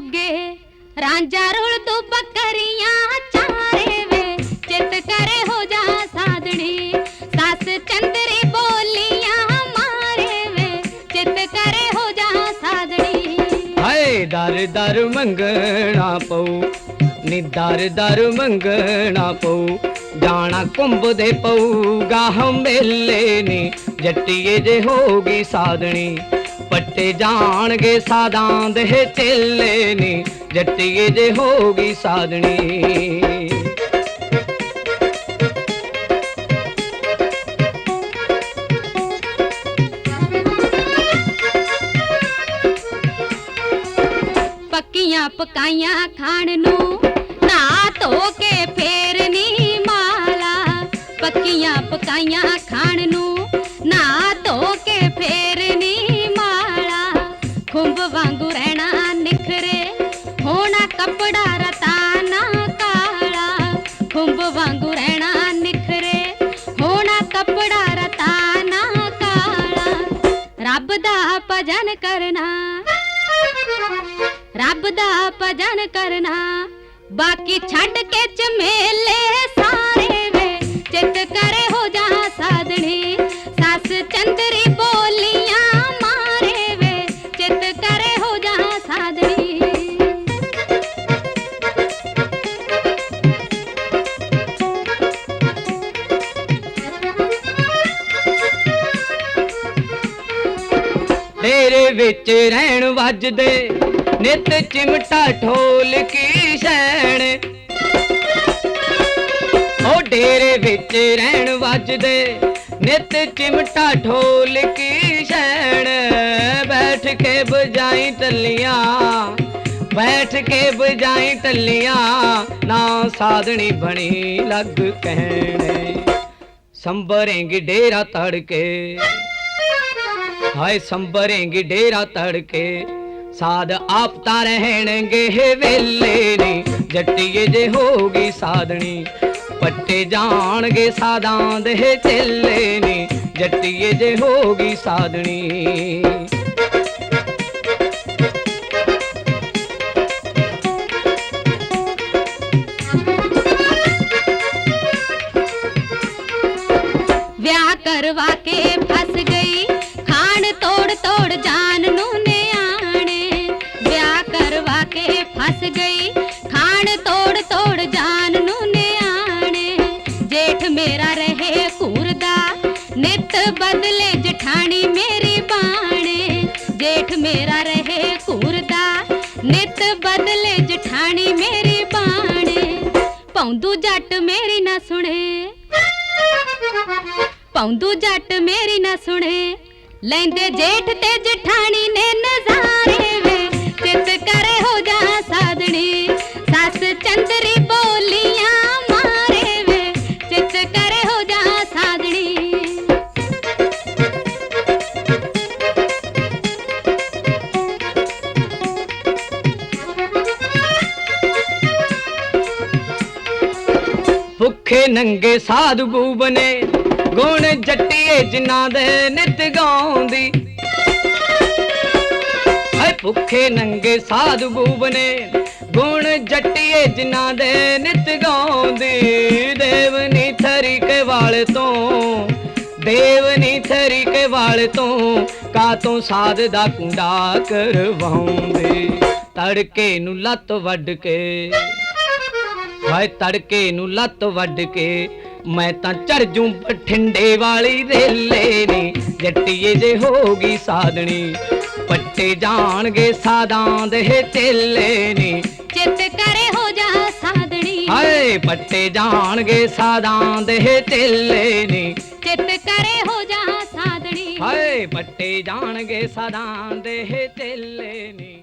ਪੁੱਗੇ ਰਾਂਝਾ ਰੁਲ ਤੂੰ ਬੱਕਰੀਆਂ ਚਾਰੇ ਵੇ। ਚਿੱਤ ਕਰੇ ਹੋ ਜਾ ਸਾਧਣੀ। ਸੱਸ ਚੰਦਰੀ ਬੋਲੀਆਂ ਮਾਰੇ ਵੇ। ਚਿੱਤ ਕਰੇ ਹੋ ਜਾ ਸਾਧਣੀ। ਹਾਏ, ਦਰ ਦਰ ਮੰਗਣਾ ਪਊ। ਨੀ ਦਰ ਦਰ ਮੰਗਣਾ ਪਊ। ਜਾਣਾ ਕੁੰਭਦੇ ਪਊਗਾ ਹਮੇਲੇ ਨੀ। ਜੱਟੀਏ ਜੇ ਹੋਗੀ ਸਾਧਣੀ। ਪੱਟੇ ਜਾਣਗੇ ਸਾਦਾਂ ਦੇ ਚੇਲੇ ਨੀ, ਜੱਟੀਏ ਜੇ ਹੋਗੀ ਸਾਧਣੀ ਪੱਕੀਆਂ ਪਕਾਈਆਂ ਖਾਣ ਨੂੰ ਨਾ ਧੋ ਕੇ ਫੇਰਨੀ ਮਾਲਾ, ਪੱਕੀਆਂ ਪਕਾਈਆਂ ਖਾਣ ਨੂੰ ਭਜਨ ਕਰਨਾ। ਰੱਬ ਦਾ ਭਜਨ ਕਰਨਾ। ਬਾਕੀ ਛੱਡ ਕੇ ਝਮੇਲੇ ਸਾਰੇ ਵੇ। ਚਿੱਤ ਕਰੇ ਤੇਰੇ ਵਿੱਚ ਰਹਿਣ ਵੱਜਦੇ। ਨਿਤ ਚਿਮਟਾ ਢੋਲ ਕੀ ਸ਼ੈਣ। ਉਹ ਡੇਰੇ ਵਿੱਚ ਰਹਿਣ ਵੱਜਦੇ। ਨਿਤ ਚਿਮਟਾ ਢੋਲ ਕੀ ਸ਼ੈਣ। ਬੈਠ ਕੇ ਬਜਾਈ ਟੱਲੀਆਂ, ਬੈਠ ਕੇ ਬਜਾਈ ਟੱਲੀਆਂ, ਨਾ ਸਾਧਣੀ ਬਣੀ ਲੱਗ ਕਹਿਣੇ। ਸੰਭਰੇਂਗੀ ਡੇਰਾ ਤੜਕੇ। ਹਾਏ ਸੰਭਰੇਂਗੀ ਡੇਰਾ ਤੜਕੇ ਸਾਧ ਆਪ ਤਾਂ ਰਹਿਣਗੇ ਵੇਲੇ ਨੀ ਜੱਟੀਏ ਜੇ ਹੋਗੀ ਸਾਧਣੀ ਪੱਟੇ ਜਾਣਗੇ ਸਾਦਾਂ ਦੇ ਚੇਲੇ ਨੀ ਜੱਟੀਏ ਜੇ ਹੋਗੀ ਸਾਧਣੀ ਵਿਆਹ ਕਰਵਾ ਜੇਠ ਮੇਰਾ ਰਹੇ ਘੂਰਦਾ ਨਿਤ ਬਦਲੇ ਜਠਾਣੀ ਮੇਰੀ ਬਾਣੇ। ਪੌਂਦੂ ਜੱਟ ਮੇਰੀ ਨਾ ਸੁਣੇ। ਪੌਂਦੂ ਜੱਟ ਮੇਰੀ ਨਾ ਸੁਣੇ। ਲੈਂਦੇ ਜੇਠ ਤੇ ਜਠਾਣੀ ਨੇ ਨਜ਼ਾਰੇ ਵੇ। ਚਿੱਤ ਕਰੇ ਹੋ ਭੁੱਖੇ ਨੰਗੇ ਸਾਧੂ ਬੂਬਨੇ, ਗੁਣ ਜੱਟੀਏ ਜਿਨ੍ਹਾਂ ਦੇ ਨਿਤ ਗਾਉਂਦੀ। ਹਾਏ ਭੁੱਖੇ ਨੰਗੇ ਸਾਧੂ ਬੂਬਨੇ, ਗੁਣ ਜੱਟੀਏ ਜਿਨ੍ਹਾਂ ਦੇ ਨਿਤ ਗਾਉਂਦੀ। ਦੇਵਨੀ ਥਰੀਕੇ ਵਾਲ ਤੋਂ ਦੇਵਨੀ ਥਰੀਕੇ ਵਾਲ ਤੋਂ ਕਾ ਤੋਂ ਸਾਧ ਦਾ ਕੁੰਡਾ ਕਰਵਾਉਂਦੇ। ਤੜਕੇ ਨੂੰ ਲੱਤ ਵੱਢ ਕੇ ਹਾਏ ਤੜਕੇ ਨੂੰ ਲੱਤ ਵੱਢ ਕੇ ਮੈਂ ਤਾਂ ਚੜ ਜੂ ਬਠਿੰਡੇ ਵਾਲੀ ਰੇਲੇ ਨੀ। ਜੱਟੀਏ ਜੇ ਹੋਗੀ ਸਾਧਣੀ ਪੱਟੇ ਜਾਣਗੇ ਸਾਦਾਂ ਦੇ ਚੇਲੇ ਨੀ। ਚਿੱਤ ਕਰੇ ਹੋ ਜਾ ਸਾਧਣੀ ਹਾਏ ਪੱਟੇ ਜਾਣਗੇ ਸਾਦਾਂ ਦੇ ਚੇਲੇ ਨੀ। ਚਿੱਤ ਕਰੇ ਹੋ ਜਾ ਸਾਧਣੀ ਹਾਏ ਪੱਟੇ ਜਾਣਗੇ ਸਾਦਾਂ ਦੇ ਚੇਲੇ ਨੀ।